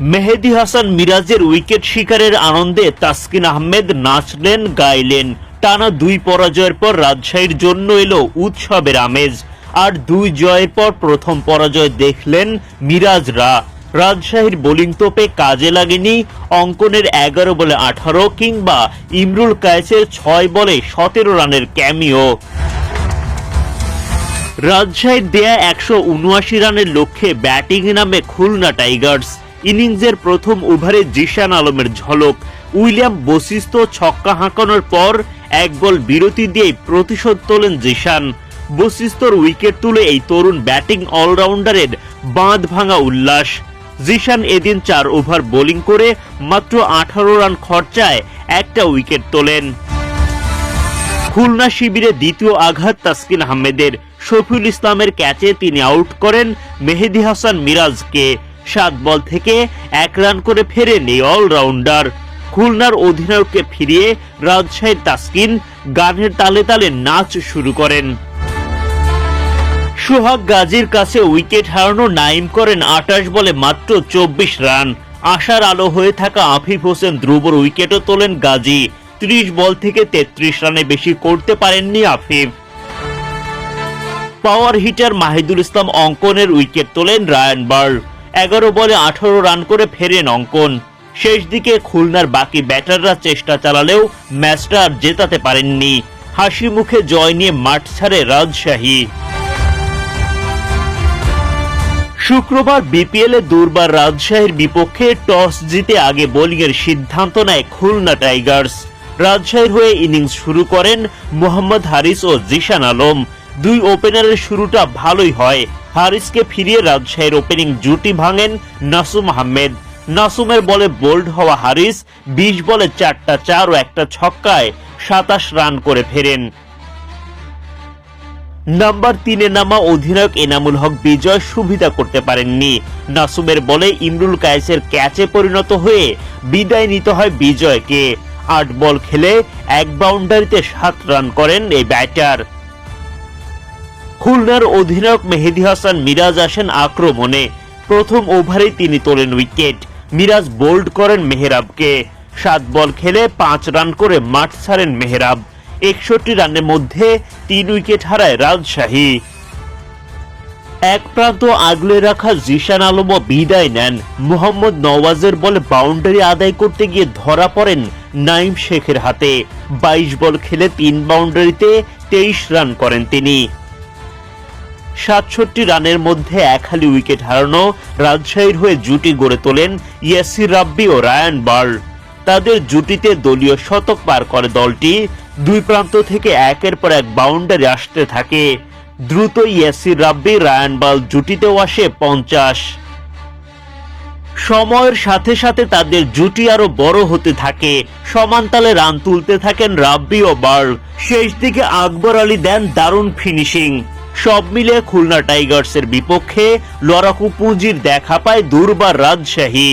মেহেদি হাসান মিরাজের উইকেট শিকারের আনন্দে তাসকিন আহমেদ নাচলেন গাইলেন টানা দুই পরাজয়ের পর রাজশাহীর জন্য এলো উৎসবের আমেজ। আর দুই জয়ের পর প্রথম পরাজয় দেখলেন মিরাজরা। রাজশাহীর বোলিং তোপে কাজে লাগেনি অঙ্কনের এগারো বলে আঠারো কিংবা ইমরুল কায়েসের ছয় বলে সতেরো রানের ক্যামিও। রাজশাহীর দেয়া একশো উনআশি রানের লক্ষ্যে ব্যাটিং নামে খুলনা টাইগার্স। ইনিংসের প্রথম ওভারে জিশান আলমের ঝলক। উইলিয়াম বশিষ্ঠ ছক্কা হাঁকানোর পর এক বল বিরতি দিয়ে প্রতিশোধ তোলেন জিশান। বশিষ্ঠর উইকেট তুলে এই তরুণ ব্যাটিং অলরাউন্ডারের বাঁধ ভাঙা উল্লাস। জিশান এদিন চার ওভার বোলিং করে মাত্র আঠারো রান খরচায় একটা উইকেট তোলেন। খুলনা শিবিরে দ্বিতীয় আঘাত তাসকিন আহমেদের। শফিউল ইসলামের ক্যাচে তিনি আউট করেন মেহেদি হাসান মিরাজকে। সাত বল থেকে এক রান করে ফেরেন অলরাউন্ডার। খুলনার অধিনায়ককে ফিরিয়ে রাজশাহীর তাসকিন গানের তালে তালে নাচ শুরু করেন। সোহাগ গাজীর কাছে উইকেট হারানো নাইম করেন আটাশ বলে মাত্র চব্বিশ রান। আশার আলো হয়ে থাকা আফিফ হোসেন ধ্রুবর উইকেটও তোলেন গাজী। ত্রিশ বল থেকে তেত্রিশ রানে বেশি করতে পারেননি আফিফ। পাওয়ার হিটার মাহিদুল ইসলাম অঙ্কনের উইকেট তোলেন রায়ান বার্ল। এগারো বলে আঠারো রান করে ফেরেন অঙ্কন। শেষ দিকে খুলনার বাকি ব্যাটাররা চেষ্টা চালালেও ম্যাচটা আর জেতাতে পারেননি। হাসি মুখে জয় নিয়ে মাঠ ছাড়ে রাজশাহী। শুক্রবার বিপিএল এ দুর্বার রাজশাহীর বিপক্ষে টস জিতে আগে বোলিংয়ের সিদ্ধান্ত নেয় খুলনা টাইগার্স। রাজশাহীর হয়ে ইনিংস শুরু করেন মোহাম্মদ হারিস ও জিশান আলম। দুই ওপেনারের শুরুটা ভালোই হয়। হারিসকে ফিরিয়ে রাজশাহীর ওপেনিং জুটি ভাঙেন নাসুম আহমেদ। নাসুমের বলে বোল্ড হওয়া হারিস বিশ বলে চারটা চার ও একটা ছক্কায় সাতাশ রান করে ফেরেন। নাম্বার তিনে নামা অধিনায়ক এনামুল হক বিজয় সুবিধা করতে পারেননি। নাসুমের বলে ইমরুল কায়েসের ক্যাচে পরিণত হয়ে বিদায় নিতে হয় বিজয়কে। আট বল খেলে এক বাউন্ডারিতে সাত রান করেন এই ব্যাটার। খুলনার অধিনায়ক মেহেদি হাসান মিরাজ আসেন আক্রমণে। প্রথম ওভারেই তিনি তোলেন উইকেট। মিরাজ বোল্ড করেন মেহরাবকে। সাত বল খেলে পাঁচ রান করে মাঠ ছাড়েন মেহরাব। একষট্টি রানের মধ্যে তিন উইকেট হারায় রাজশাহী। এক প্রান্ত আগলে রাখা জিশান আলমও বিদায় নেন। মোহাম্মদ নওয়াজের বলে বাউন্ডারি আদায় করতে গিয়ে ধরা পড়েন নাইম শেখের হাতে। বাইশ বল খেলে তিন বাউন্ডারিতে তেইশ রান করেন তিনি। সাতষট্টি রানের মধ্যে এক হালি উইকেট হারানো রাজশাহীর হয়ে জুটি গড়ে তোলেন ইয়াসির রাব্বি ও রায়ান বার্ল। তাদের জুটিতে দলীয় শতক পার করে দলটি। দুই প্রান্ত থেকে একের পর এক বাউন্ডারি আসতে থাকে। দ্রুত ইয়াসির রাব্বি, রায়ান বাল জুটিতেও আসে পঞ্চাশ। সময়ের সাথে সাথে তাদের জুটি আরও বড় হতে থাকে। সমান তালে রান তুলতে থাকেন রাব্বি ও বার্ল। শেষ দিকে আকবর আলী দেন দারুণ ফিনিশিং। সব মিলে খুলনা টাইগার্সের বিপক্ষে লড়াকু পুঁজির দেখা পায় দুর্বার রাজশাহী।